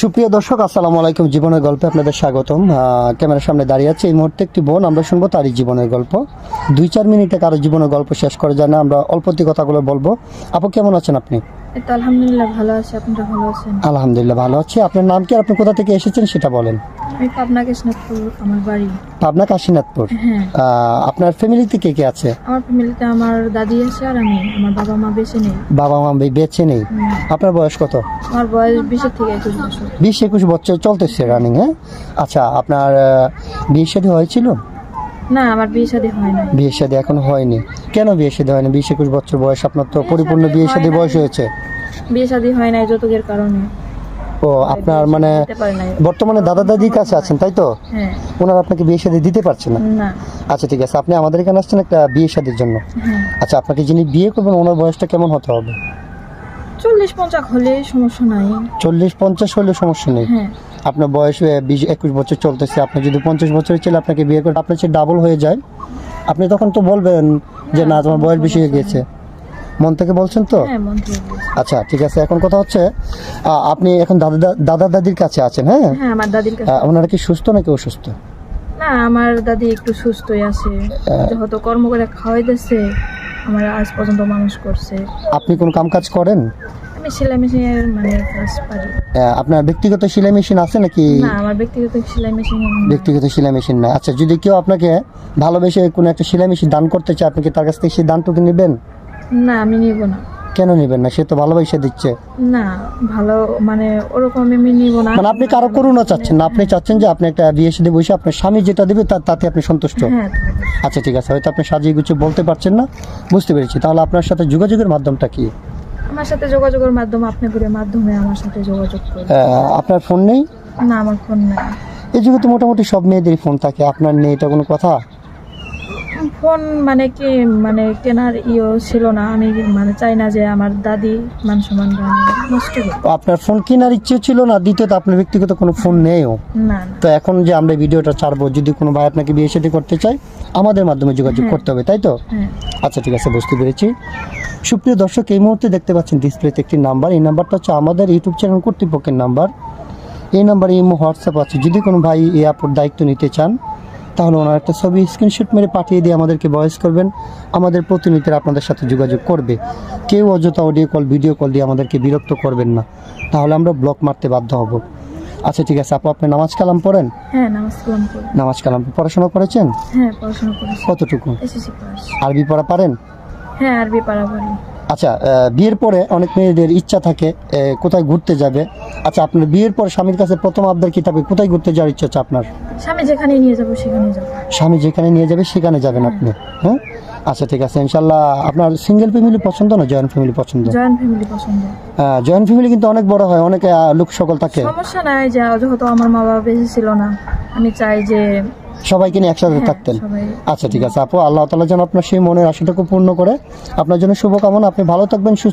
সুপ্রিয় দর্শক আসসালামু আলাইকুম। জীবনের গল্পে আপনাদের স্বাগতম। ক্যামেরার সামনে দাঁড়িয়ে আছে। এই মুহূর্তে একটি বোন আমরা শুনব তারই জীবনের গল্প। দুই চার মিনিটে কারও জীবনের গল্প শেষ করে যায় না আমরা অল্পতি কথাগুলো বলব। আপু কেমন আছেন আপনি? আলহামদুলিল্লাহ ভালো আছি। আপনারা ভালো আছেন? আলহামদুলিল্লাহ ভালো আছি। আপনার নাম কি আপনি কোথা থেকে এসেছেন সেটা বলেন। আমি পাবনা কৃষ্ণপুর আমার বাড়ি। পাবনা কাশীনাথপুর? হ্যাঁ। আপনার ফ্যামিলিতে কে কে আছে? আমার ফ্যামিলিতে আমার দাদি আছে আর আমি। আমার বাবা মা বেশি নেই। বাবা মা বেঁচে নেই? আপনার বয়স কত? আমার বয়স বিশের থেকে একুশ বছর। বিশ একুশ বছর চলতেছে রানিং হ্যাঁ? আচ্ছা আপনার বিয়ে শাদী হয়েছিল? না আমার বিয়ে শাদী হয় বিয়ে শাদী এখন হয়নি। কেন বিয়ে শাদী হয়নি? বিশ একুশ বছর বয়স আপনার তো পরিপূর্ণ বিয়ে শাদী বয়স হয়েছে। বিয়ে শাদী হয় নাই যৌতুকের কারণে। ও আপনার মানে বর্তমানে দাদা দাদির কাছে আছেন তাই তো? হ্যাঁ। ওনারা আপনাকে বিয়ে শাদী দিতে পারছে না? আচ্ছা ঠিক আছে। আপনি আমাদের এখানে আসছেন একটা বিয়ে শাদীর জন্য। হ্যাঁ। আচ্ছা আপনাকে যিনি বিয়ে করবেন ওনার বয়সটা কেমন হতে হবে? চল্লিশ পঞ্চাশ হলে সমস্যা নাই। চল্লিশ পঞ্চাশ হলে সমস্যা নেই। হ্যাঁ। আপনার বয়স বিশ একুশ বছর চলতেছে। আপনি যদি পঞ্চাশ বছরের ছেলে আপনাকে বিয়ে করে আপনার চেয়ে ডাবল হয়ে যায়। আপনি তখন তো বলবেন যে না তোমার বয়স বেশি হয়ে গেছে মন থেকে বলছেন তো? হ্যাঁ। আচ্ছা ঠিক আছে। এখন কথা হচ্ছে আপনি এখন দাদা দাদা দাদির কাছে আছেন হ্যাঁ? হ্যাঁ আমার দাদির কাছে। ওনারা কি সুস্থ নাকি অসুস্থ? না আমার দাদি একটু সুস্থই আছে। যেহেতু কর্ম করে খাওয়াইতেছে আমার আজ পর্যন্ত মানুষ করছে। আপনি কোন কাম কাজ করেন? আমি সেলাই মেশিনের মানে কাজ পারি। আপনার ব্যক্তিগত সেলাই মেশিন আছে নাকি? না আমার ব্যক্তিগত সেলাই মেশিন ব্যক্তিগত সেলাই মেশিন না আচ্ছা যদি কেউ আপনাকে ভালোবেসে কোনো একটা সেলাই মেশিন দান করতে চায় আপনি কি তার কাছ থেকে সেই দানটুকু নেবেন? না আমি নিব না। কেন নেবেন না? সে তো ভালোবেসে দিচ্ছে। না ভালো মানে ওরকম আমি নিব না। মানে আপনি কারও করুণা চাচ্ছেন না। আপনি চাচ্ছেন যে আপনি একটা বিয়ে সাথে বসে আপনার স্বামী যেটা দেবে তার তাতে আপনি সন্তুষ্ট। হ্যাঁ আচ্ছা ঠিক আছে। হয়তো আপনি সাজিয়ে গুছিয়ে বলতে পারছেন না। বুঝতে পেরেছি। তাহলে আপনার সাথে যোগাযোগের মাধ্যমটা কি? আমার সাথে যোগাযোগের মাধ্যমে আপনাদের মাধ্যমে আমার সাথে যোগাযোগ করুন। আপনার ফোন নেই? না আমার ফোন নাই। এই যুগে তো মোটামুটি সব মেয়েদেরই ফোন থাকে। আপনার নেই এটা কোনো কথা? ফোন মানে কি মানে কেনার ইয়ে ছিল না। আমি মানে চাই না যে আমার দাদি মান সম্মান নষ্ট আপনার ফোন কেনার ইচ্ছে ছিল না? দ্বিতীয়ত আপনার ব্যক্তিগত কোনো ফোন নেইও? না তো এখন যে আমরা ভিডিওটা ছাড়বো যদি কোনো ভাই আপনাকে বিয়ে সাথে করতে চায় আমাদের মাধ্যমে যোগাযোগ হ্যাঁ। করতে হবে তাই তো? হ্যাঁ। আচ্ছা ঠিক আছে বুঝতে পেরেছি। সুপ্রিয় দর্শক এই মুহূর্তে দেখতে পাচ্ছেন ডিসপ্লেতে একটি নাম্বার এই নাম্বারটা হচ্ছে আমাদের ইউটিউব চ্যানেল কর্তৃপক্ষের নাম্বার এই নাম্বারে ইমো হোয়াটসঅ্যাপ আছে। যদি কোনো ভাই এই অ্যাপের দায়িত্ব নিতে চান তাহলে ওনার একটা ছবি স্ক্রিনশট মেরে পাঠিয়ে দিয়ে আমাদেরকে ভয়েস করবেন। আমাদের প্রতিনিধিরা আপনাদের সাথে যোগাযোগ করবে। কেউ অযথা অডিও কল ভিডিও কল দিয়ে আমাদেরকে বিরক্ত করবেন না। তাহলে আমরা ব্লক মারতে বাধ্য হব। আচ্ছা ঠিক আছে আপু আপনি নামাজ কালাম পড়েন? হ্যাঁ নামাজ কালাম করি নামাজ কালাম পড়াশোনা করেছেন? হ্যাঁ পড়াশোনা করেছি। কতটুকু? SSC pass. আরবি পড়া পারেন? হ্যাঁ আরবি আচ্ছা বিয়ের পরে অনেক মেয়েদের ইচ্ছা থাকে কোথায় ঘুরতে যাবে। আচ্ছা আপনার বিয়ের পর স্বামীর কাছে প্রথম আবদার কি? থাকবে কোথায় ঘুরতে যাওয়ার ইচ্ছা আছে আপনার? স্বামী যেখানে নিয়ে যাব সেখানে যাব। স্বামী যেখানে নিয়ে যাবে সেখানে যাবেন আপনি হ্যাঁ? আচ্ছা ঠিক আছে ইনশাল্লাহ আপনার সিঙ্গেল ফ্যামিলি পছন্দ না জয়েন্ট ফ্যামিলি পছন্দ? জয়েন্ট ফ্যামিলি পছন্দ। জয়েন্ট ফ্যামিলি কিন্তু অনেক বড় হয় অনেক লোক সকল থাকে। সমস্যা নাই যে যেহেতু আমার মা বাবা বেশি ছিল না আমি চাই যে সবাইকে নিয়ে একসাথে হ্যাঁ, থাকতেন। আচ্ছা ঠিক আছে আপু আল্লাহ তালা যেন আপনার সেই মনের আশাটাকে পূর্ণ করে। আপনার জন্য শুভকামনা আপনি ভালো থাকবেন সুস্থ